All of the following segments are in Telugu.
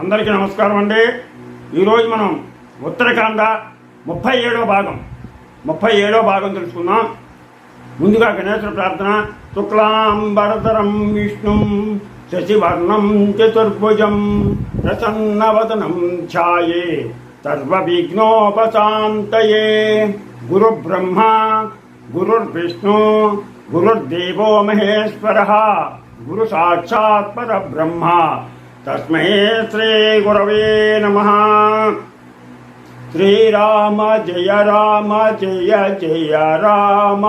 అందరికీ నమస్కారం అండి. ఈరోజు మనం ఉత్తరాఖండ ముప్పై ఏడో భాగం ముప్పై ఏడో భాగం తెలుసుకుందాం. ముందుగా గణేశ్వర ప్రార్థన. శుక్లాంబరతరం విష్ణుం శశివర్ణం చతుర్భుజం ప్రసన్నవదనం ఛాయే సర్వవిఘ్నోపశాంతయే. గురు బ్రహ్మ గురుర్విష్ణు గురుర్దేవో మహేశ్వర గురు సాక్షాత్ పరబ్రహ్మ. తస్మై శ్రీ గురవే నమ శ్రీరామ జయ రామ జయ జయ రామ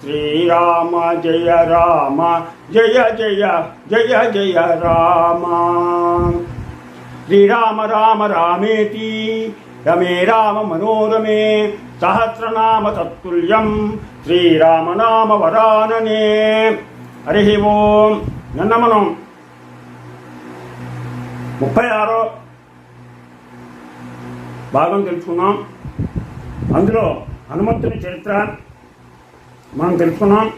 శ్రీరామ జయ రామ జయ జయ జయ జయ రామ శ్రీరామ రామ రామేతి రమే రామ మనోరమే సహస్రనామ తత్తుల్యం శ్రీరామ నామ వరాననే హరి ఓం నన్న మనం ముప్పై ఆరో భాగం తెలుసుకున్నాం అందులో హనుమంతుని చరిత్ర మనం తెలుసుకున్నాం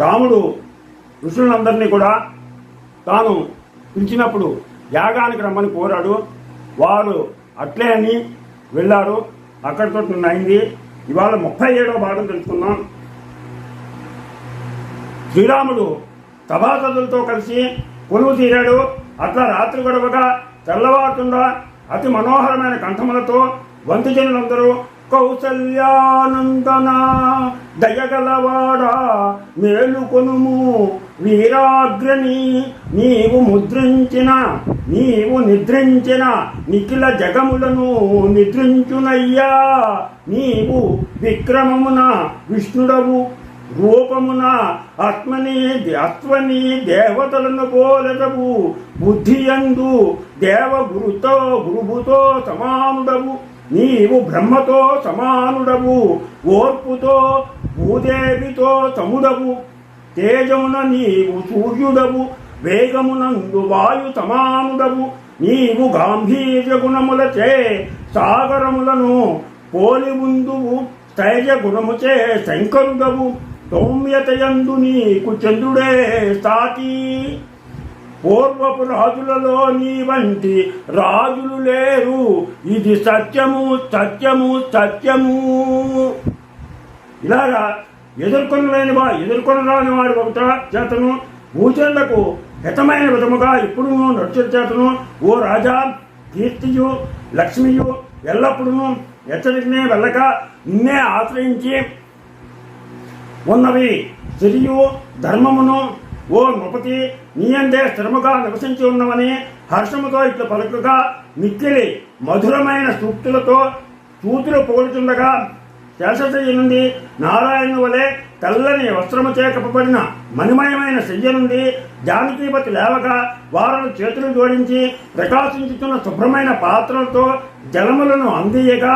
రాముడు ఋషులందరినీ కూడా తాను పిలిచినప్పుడు యాగానికి రమ్మని కోరాడు. వారు అట్లే అని వెళ్ళారు. అక్కడితో అయింది. ఇవాళ ముప్పై ఏడవ భాగం తెలుసుకున్నాం శ్రీరాముడు సభాసదులతో కలిసి కొలువు తీరాడు. అట్లా రాత్రి గొడవగా తెల్లవారుతుందా అతి మనోహరమైన కంఠములతో వంతుజనులందరూ కౌసల్యానందన దయగలవాడా మేలుకొనుము వీరాగ్రని నీవు ముద్రించిన నీవు నిద్రించిన నిఖిల జగములను నిద్రించునయ్యా నీవు విక్రమమున విష్ణుడవు రూపమున ఆత్మని అత్వని దేవతలను పోలెదవు. బుద్ధియందు దేవ గురుతో గురువుతో సమానుడవు. నీవు బ్రహ్మతో సమానుడవు. ఓర్పుతో భూదేవితో సముడవు. తేజమున నీవు సూర్యుడవు. వేగమునందు వాయు సమానుడవు. నీవు గాంభీర్య గుణములచే సాగరములను పోలి ఉందువు తైజ గుణముచే శంకరుడవు. సౌమ్యతయందు నీకు చంద్రుడే సాతి పూర్వపు రాజులలో నీ వంటి రాజులు లేరు. ఇది సత్యము సత్యము సత్యము. ఇలాగా ఎదుర్కొనలేని వా ఎదుర్కొనరాని వాడు ఒకట చేతను భూచరులకు హితమైన విధముగా ఇప్పుడు నడుచు చేతను. ఓ రాజా కీర్తియు లక్ష్మియు ఎల్లప్పుడూ హెచ్చరికనే వెళ్ళక నిన్నే ఆశ్రయించి ఉన్నవి సిరియు ధర్మమును. ఓ నృపతి నీయందే స్థిరముగా నివసించి ఉన్నవని హర్షముతో ఇట్లు పలుకగా మిక్కిలి మధురమైన సూక్తులతో చూతులు పొగుడుతుండగా శేషశయ్య నుండి నారాయణ వలె తెల్లని వస్త్రము చేకపబడిన మణిమయమైన శయ్య నుండి జానకీపతి లేవగా వారలు చేతులు జోడించి ప్రకాశించుతున్న శుభ్రమైన పాత్రలతో జలములను అందియగా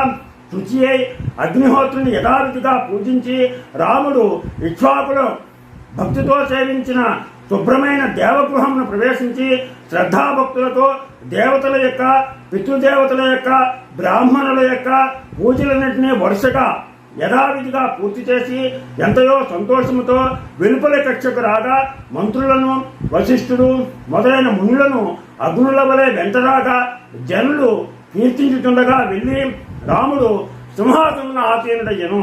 శుచి అయి అగ్నిహోత్రుని యథావిధిగా పూజించి రాముడు ఇక్ష్వాకులు భక్తితో సేవించిన శుభ్రమైన దేవగృహంను ప్రవేశించి శ్రద్ధాభక్తులతో దేవతల యొక్క పితృదేవతల యొక్క బ్రాహ్మణుల యొక్క పూజలన్నింటినీ వరుసగా యథావిధిగా పూర్తి చేసి ఎంతయో సంతోషముతో వెలుపల కక్షకు రాగా మంత్రులను వశిష్ఠుడు మొదలైన మునులను అగ్నుల వలె వెంటరాగా జనులు కీర్తించుతుండగా వెళ్ళి రాముడు సింహాసనం ఆసీనుడయ్యను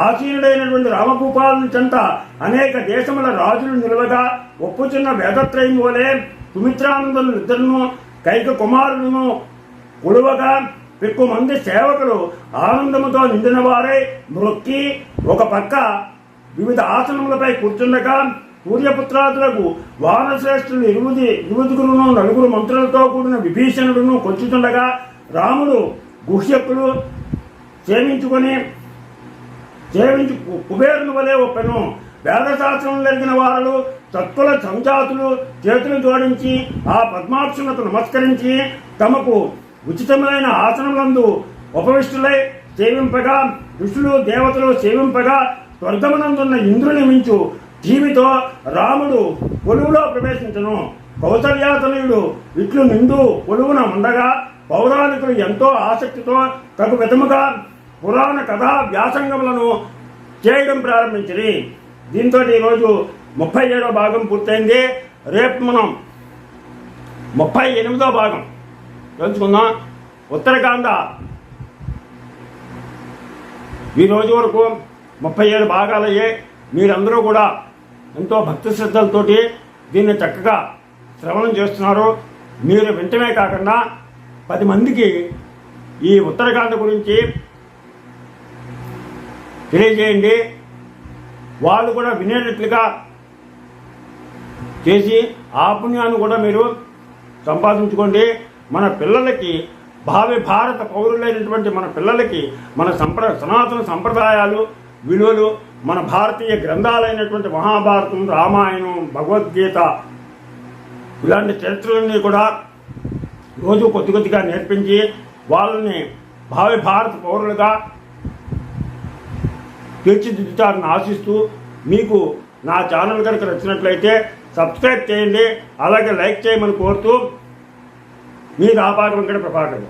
ఆసీనుడైనటువంటి రామభూపాలను చెంత అనేక దేశముల రాజులు నిలవగా ఒప్పుచున్న వేదత్రయం వలె సుమిత్రానందులు ఇద్దరును కైక కుమారులను కొలువగా ఎక్కువ మంది సేవకులు ఆనందముతో నిండిన వారే మృక్కి ఒక పక్క వివిధ ఆసనములపై కూర్చుండగా సూర్యపుత్రాదులకు వానశ్రేష్ఠులు ఇరువుది ఇరువుదుగురును నలుగురు మంత్రులతో కూడిన విభీషణుడును కొంచుతుండగా రాముడు గుహ్యకులు సేవించుకొని సేవించు కుబేరుని వలె ఒప్పెను. వేదశాస్త్రం జరిగిన వారు తత్వల సంజాతులు చేతులు జోడించి ఆ పద్మాక్షులకు నమస్కరించి తమకు ఉచితమైన ఆసనములందు ఉపవిష్టులై సేవింపగా ఋషులు దేవతలు సేవింపగా స్వర్గమునందున్న ఇంద్రుని మించు జీవితో రాముడు కొలువులో ప్రవేశించను. కౌసల్యాతనయుడు ఇట్లు నిండు కొలువున ఉండగా పౌరాణికులు ఎంతో ఆసక్తితో తగు విధముగా పురాణ కథా వ్యాసంగములను చేయడం ప్రారంభించింది దీంతో ఈరోజు ముప్పై ఏడో భాగం పూర్తయింది. రేపు మనం ముప్పై ఎనిమిదో భాగం తెలుసుకుందాం. ఉత్తరాఖండ. ఈ రోజు వరకు ముప్పై ఏడు భాగాలయ్యాయి మీరందరూ కూడా ఎంతో భక్తి శ్రద్ధలతోటి దీన్ని చక్కగా శ్రవణం చేస్తున్నారు. మీరు వింటమే కాకుండా పది మందికి ఈ ఉత్తరాఖండ గురించి తెలియజేయండి. వాళ్ళు కూడా వినేటట్లుగా చేసి ఆ పుణ్యాన్ని కూడా మీరు సంపాదించుకోండి. మన పిల్లలకి భావి భారత పౌరులైనటువంటి మన పిల్లలకి మన సంప్ర సనాతన సంప్రదాయాలు విలువలు మన భారతీయ గ్రంథాలైనటువంటి మహాభారతం రామాయణం భగవద్గీత ఇలాంటి చరిత్రలన్నీ కూడా రోజు కొద్ది కొద్దిగా నేర్పించి వాళ్ళని భావి భారత పౌరులుగా తీర్చిదిద్దుతారని ఆశిస్తూ మీకు నా ఛానల్ కనుక నచ్చినట్లయితే సబ్స్క్రైబ్ చేయండి అలాగే లైక్ చేయమని కోరుతూ మీ రాపాక వెంకట ప్రభాకర్